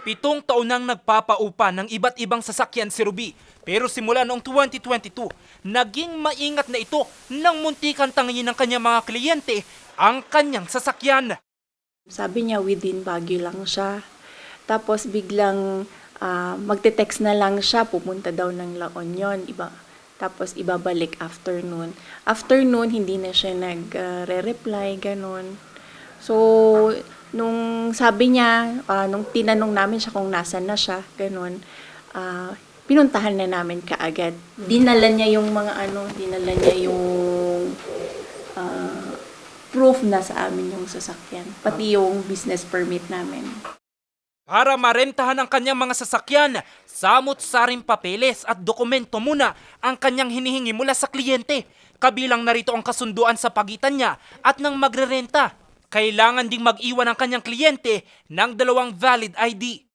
Pitong taon nang nagpapaupa ng iba't ibang sasakyan si Ruby. Pero simula noong 2022, naging maingat na ito nang muntikan tangin ng kanyang mga kliyente ang kanyang sasakyan. Sabi niya within Baguio lang siya. Tapos biglang ah, magte-text na lang siya, pupunta daw ng La Union. Iba, tapos ibabalik afternoon. Afternoon, hindi na siya nag-re-reply, ganun. So, nung sabi niya, ah, nung tinanong namin siya kung nasan na siya, ganun, ah, pinuntahan na namin kaagad. Dinala niya yung mga ano, dinala niya yung ah, proof na sa amin yung sasakyan. Pati yung business permit namin. Para marentahan ang kanyang mga sasakyan, samot-saring papeles at dokumento muna ang kanyang hinihingi mula sa kliyente. Kabilang narito ang kasunduan sa pagitan niya at ng magrerenta. Kailangan ding mag-iwan ang kanyang kliyente ng dalawang valid ID.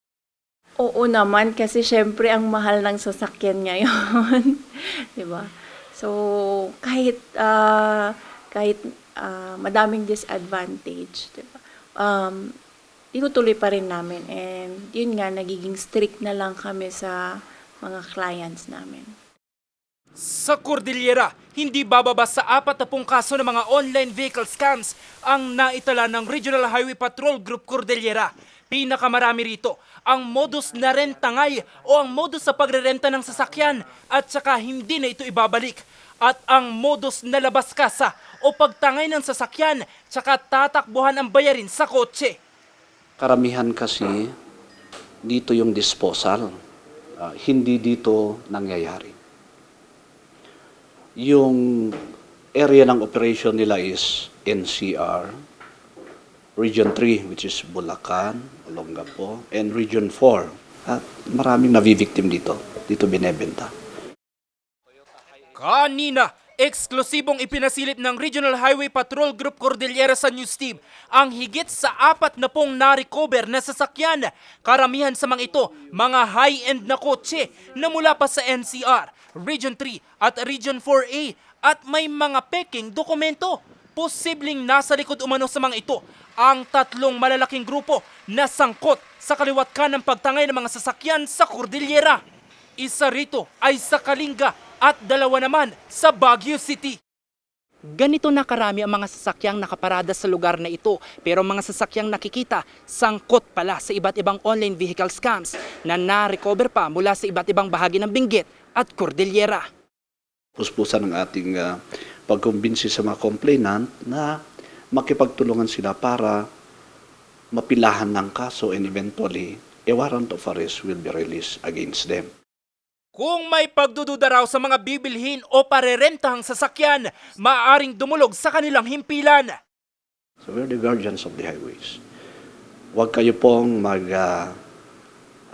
Oo naman, kasi syempre ang mahal ng sasakyan ngayon. 'Di ba? So, kahit, ah, kahit ah, madaming disadvantage, 'di ba? Um, tinutuloy pa rin namin. And yun nga, nagiging strict na lang kami sa mga clients namin. Sa Cordillera, hindi bababa sa 40 kaso ng mga online vehicle scams ang naitala ng Regional Highway Patrol Group Cordillera. Pinakamarami rito ang modus na rentangay o ang modus sa pagrerenta ng sasakyan at saka hindi na ito ibabalik. At ang modus na labas kasa o pagtangay ng sasakyan tsaka tatakbuhan ang bayarin sa kotse. Karamihan kasi dito yung disposal. Ah, hindi dito nangyayari. Yung area ng operation nila is NCR, Region 3 which is Bulacan, Olongapo, and Region 4. At maraming navivictim dito. Dito binebenta. Kanina, eksklusibong ipinasilip ng Regional Highway Patrol Group Cordillera sa News Team ang higit sa apat na pong na-recover na sasakyan. Karamihan sa mga ito, mga high-end na kotse na mula pa sa NCR, Region 3 at Region 4A at may mga peking dokumento. Posibleng nasa likod umano sa mga ito ang tatlong malalaking grupo na sangkot sa kaliwat ka ng pagtangay ng mga sasakyan sa Cordillera. Isa rito ay sa Kalinga at dalawa naman sa Baguio City. Ganito na karami ang mga sasakyang nakaparada sa lugar na ito pero mga sasakyang nakikita sangkot pala sa iba't ibang online vehicle scams na na-recover pa mula sa iba't ibang bahagi ng Benguet at Cordillera. puspusan ng ating ah, pagkumbinsi sa mga complainant na makipagtulungan sila para mapilahan ng kaso and eventually a warrant of arrest will be released against them. Kung may pagdududa raw sa mga bibilhin o parerentahang sasakyan, maaaring dumulog sa kanilang himpilan. So we're the guardians of the highways. Huwag kayo pong mag ah,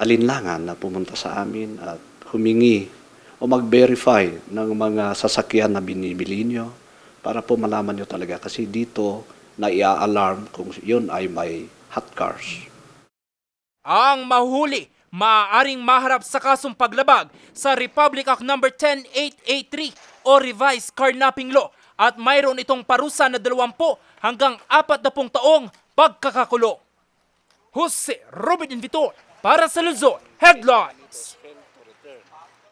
alinlangan na pumunta sa amin at humingi o mag-verify ng mga sasakyan na binibili nyo para po malaman nyo talaga kasi dito na i-alarm kung yun ay may hot cars. Ang mahuli, maaaring maharap sa kasong paglabag sa Republic Act No. 10883 o Revised Carnapping Law at mayroon itong parusa na 20 hanggang 40 taong pagkakakulong. Jose Robin Invitor para sa Luzon Headlines.